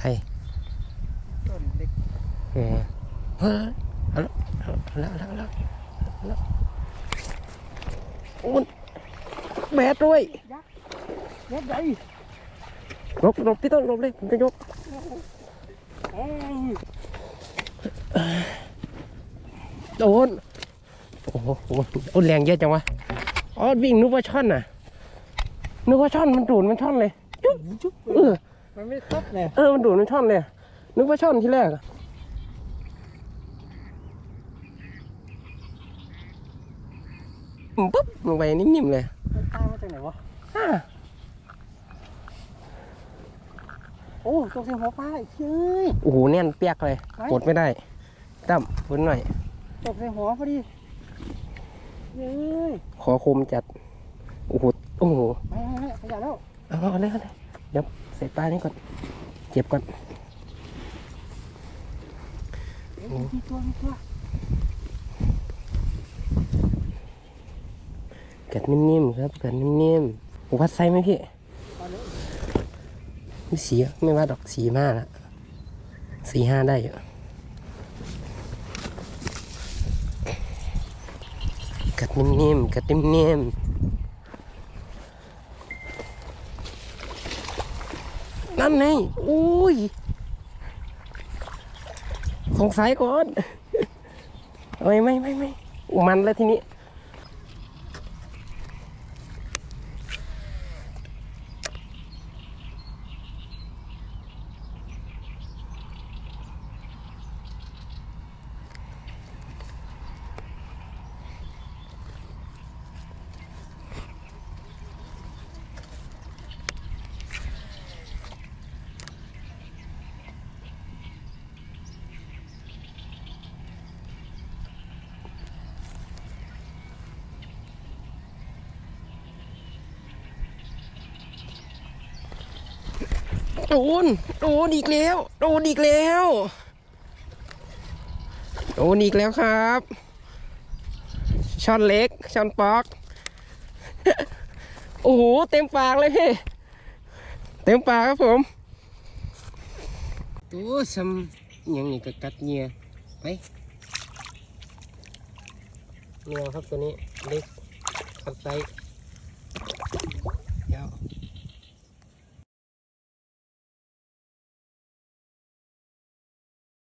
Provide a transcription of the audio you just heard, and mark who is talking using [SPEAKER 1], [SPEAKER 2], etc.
[SPEAKER 1] ใครต้นเล็กเออมเฮ้ยเอาแล้วแล้วแล้วแล้วอุ้นแบดด้วย
[SPEAKER 2] ยักษ์ใหญ่
[SPEAKER 1] ลบหลบที่ต้นหลบเลยผมจะยก
[SPEAKER 2] โด
[SPEAKER 1] นโอ้โหโอ้แรงเยอะจังวะอ๋อวิ่งนึกว่าช่อนน่ะนึกว่าช่อนมันดูดมันช่อนเลยจุ๊บเออ
[SPEAKER 2] มันไม่ทับเนี่ย
[SPEAKER 1] เออมันดูดมันช่อนเลยนึกว่าช่อนที่แรกอะอืมปุ๊บลงไปนิ่มๆเลย
[SPEAKER 2] มันตายมาจากไหนวะ
[SPEAKER 1] อ่า
[SPEAKER 2] โอ้ตกเสียงหัวปลาไอ้เชื่ย
[SPEAKER 1] โอ้โหแน่นเปียกเลย
[SPEAKER 2] ไว้
[SPEAKER 1] กดไม่ได้ตั้มพื้นหน่อย
[SPEAKER 2] ตกเสียงหัวพอดีเย้ย
[SPEAKER 1] ขอคมจัด โอ้โหโอ้โห
[SPEAKER 2] ไม่ไม่ไม่ขยันแล้ว
[SPEAKER 1] เอาเอาเลยเอาเลยเดี๋ยว ใส่ปลานี่ก่อนเจ็บก่อน
[SPEAKER 2] เอ้ยมีตัวมีตัว
[SPEAKER 1] กัดนิ่มๆครับกัดนิ่มๆผมวัดไซส์ไหมพี่ไม่สีไม่ว่าดอกสีมากละสีห้าได้อยู่กัดนิ่มๆกัดนิ่มๆ นั่นไงอุ้ย สงสัยก่อนเอ้ยไม่ไม่ไม่มันแล้วทีนี้ โดน โดนอีกแล้ว โดนอีกแล้ว โดนอีกแล้วครับช้อนเล็กช้อนปอก โอ้โห เต็มปากเลยพี่ เต็มปากครับผม ตัวซ้ำยังนี่ก็กัดเงียไปเนียครับตัวนี้เล็กขัดไซส์